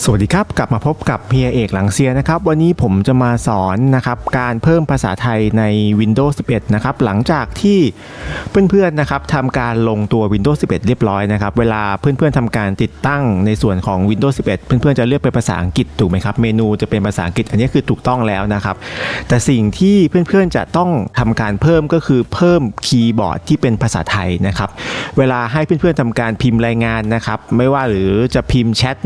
สวัสดีครับ กลับมาพบกับเฮียเอกหลังเซียนะครับ วันนี้ผมจะมาสอนนะครับการเพิ่มภาษาไทยใน Windows 11 นะครับ หลังจากที่เพื่อนๆนะครับทำการลงตัว Windows 11 เรียบร้อยนะครับ เวลาเพื่อนๆทำการติดตั้งในส่วนของ Windows 11 เพื่อนๆจะเลือกเป็นภาษาอังกฤษถูกไหมครับ เมนูจะเป็นภาษาอังกฤษ อันนี้คือถูกต้องแล้วนะครับ แต่สิ่งที่เพื่อนๆจะต้องทำการเพิ่มก็คือเพิ่มคีย์บอร์ดที่เป็นภาษาไทยนะครับ เวลาให้เพื่อนๆทำการพิมพ์รายงานนะครับ ไม่ว่าหรือจะพิมพ์แชท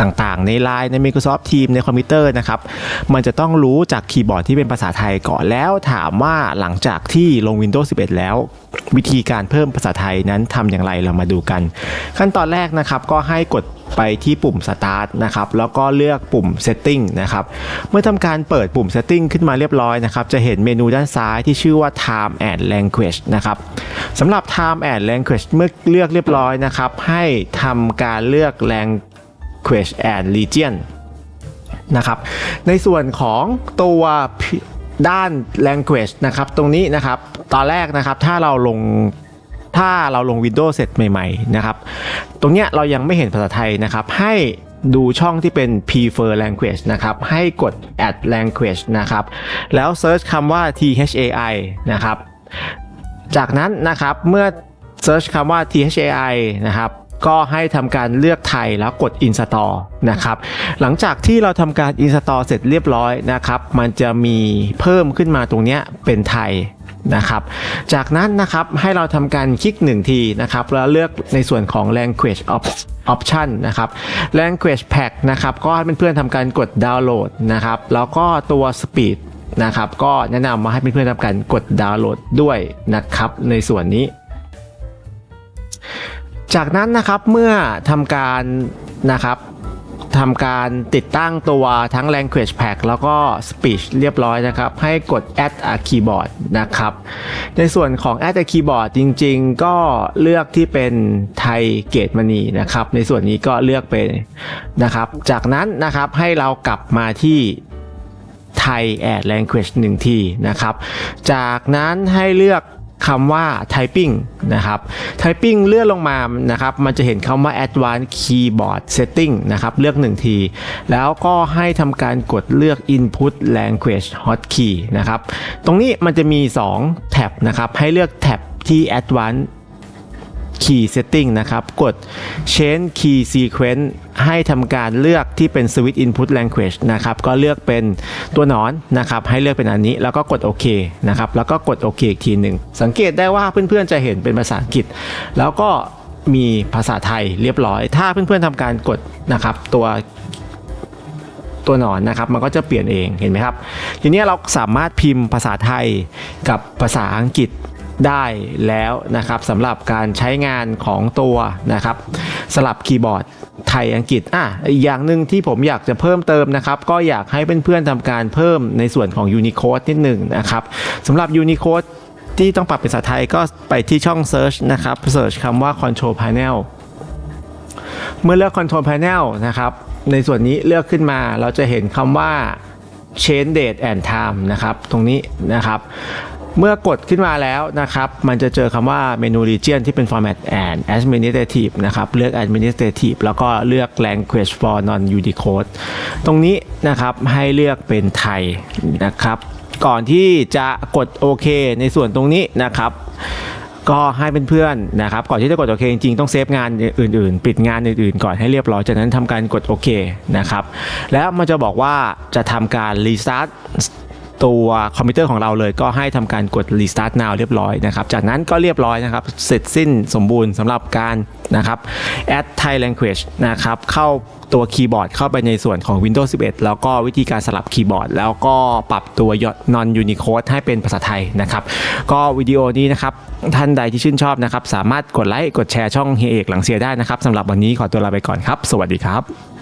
ต่างๆ ใน Line ใน Microsoft Teams ในคอมพิวเตอร์นะครับ มันจะต้องรู้จากคีย์บอร์ดที่เป็นภาษาไทยก่อนแล้วถามว่าหลังจากที่ลง Windows 11 แล้ว วิธีการเพิ่มภาษาไทยนั้นทำอย่างไรเรามาดูกัน ขั้นตอนแรกนะครับก็ให้กดไปที่ปุ่ม Start นะครับ แล้วก็เลือกปุ่ม Setting นะครับ เมื่อทำการเปิดปุ่ม Setting ขึ้นมาเรียบร้อยนะครับ จะเห็นเมนูด้านซ้ายที่ชื่อว่า Time and Language นะครับสำหรับ Time and Language เมื่อเลือกเรียบร้อยนะครับ ให้ทำการเลือก Language and Region นะครับ ในส่วนของตัวด้าน language นะครับ ตรงนี้นะครับ ตอนแรกนะครับ ถ้าเราลง ถ้าเราลง Windows เสร็จใหม่ๆ นะครับ ตรงเนี้ยเรายังไม่เห็นภาษาไทยนะครับ ให้ดูช่องที่เป็น prefer language นะครับ ให้กด add language นะครับ แล้ว search คำว่า thai นะครับ จากนั้นนะครับ เมื่อ search คำว่า thai นะครับ ก็ให้ทำการเลือกไทยแล้วกด install นะครับหลังจากที่เราทำการ install เสร็จเรียบร้อยนะครับ มันจะมีเพิ่มขึ้นมาตรงนี้เป็นไทยนะครับ จากนั้นนะครับให้เราทำการคลิกหนึ่งทีนะครับ แล้วเลือกในส่วนของ language op- option นะครับ language pack นะครับก็ให้เพื่อนๆทำการกดดาวน์โหลดนะครับ แล้วก็ตัว speed นะครับ ก็แนะนำมาให้เพื่อนๆทำการกดดาวน์โหลดด้วยนะครับในส่วนนี้ จากนั้นนะครับเมื่อทำการนะครับทำการติดตั้งตัวทั้ง language pack แล้วก็ speech เรียบร้อยนะครับ ให้กด add a keyboard นะครับ ในส่วนของ add a keyboard จริงๆ ก็เลือกที่เป็นไทยเกตมณีนะครับ ในส่วนนี้ก็เลือกเป็นนะครับ จากนั้นนะครับให้เรากลับมาที่ไทย add language หนึ่งทีนะครับ จากนั้นให้เลือก คำว่า typing นะครับ typing เลื่อนลงมานะครับมันจะเห็นคำว่า advanced keyboard setting นะครับเลือกหนึ่งที แล้วก็ให้ทำการกดเลือก input language hotkey นะครับ ตรงนี้มันจะมี 2 แท็บนะครับ ให้เลือกแท็บที่ advanced Key Setting นะครับ กด Change Key Sequence ให้ทำการเลือกที่เป็น Switch Input Language นะครับ ก็เลือกเป็นตัวหนอนนะครับ ให้เลือกเป็นอันนี้ แล้วก็กดโอเคนะครับ แล้วก็กดโอเคอีกทีหนึ่ง สังเกตได้ว่าเพื่อนๆจะเห็นเป็นภาษาอังกฤษ แล้วก็มีภาษาไทยเรียบร้อย ถ้าเพื่อนๆทำการกดนะครับตัวตัวหนอนนะครับมันก็จะเปลี่ยนเองเห็นไหมครับ ทีนี้เราสามารถพิมพ์ภาษาไทยกับภาษาอังกฤษ ได้แล้วนะครับสำหรับการใช้งานของตัวนะครับสลับคีย์บอร์ดไทยอังกฤษอะอีกอย่างหนึ่งที่ผมอยากจะเพิ่มเติมนะครับ ก็อยากให้เพื่อนๆทำการเพิ่มในส่วนของ Unicode นิดหนึ่งนะครับสำหรับ Unicode ที่ต้องปรับเป็นภาษาไทยก็ไปที่ช่อง Search นะครับ Search คำว่า Control Panel เมื่อเลือก Control Panel นะครับ ในส่วนนี้เลือกขึ้นมาเราจะเห็นคำว่า Change Date and Time นะครับ ตรงนี้นะครับ เมื่อกดขึ้นมาแล้วนะครับ มันจะเจอคำว่าเมนู region ที่เป็น format and administrative นะครับ เลือก administrative แล้วก็เลือก language for non unicode ตรงนี้นะครับให้เลือกเป็นไทยนะครับ ก่อนที่จะกดโอเคในส่วนตรงนี้นะครับก็ให้เพื่อนๆนะครับ ก่อนที่จะกดโอเคจริงๆต้องเซฟงานอื่นๆ ปิดงานอื่นๆ ก่อนให้เรียบร้อย จากนั้นทำการกดโอเคนะครับ แล้วมันจะบอกว่าจะทำการรีสตาร์ท ตัวคอมพิวเตอร์ของเราเลยก็ให้ทำการกด restart now เรียบร้อยนะครับ จากนั้นก็เรียบร้อยนะครับ เสร็จสิ้นสมบูรณ์สำหรับการนะครับ add Thai language นะครับ เข้าตัวคีย์บอร์ดเข้าไปในส่วนของ Windows 11 แล้วก็วิธีการสลับคีย์บอร์ด แล้วก็ปรับตัว non Unicode ให้เป็นภาษาไทยนะครับ ก็วิดีโอนี้นะครับ ท่านใดที่ชื่นชอบนะครับ สามารถกดไลค์กดแชร์ช่องเฮียเอกหลังเสียได้นะครับสำหรับวันนี้ขอตัวลาไปก่อนครับ สวัสดีครับ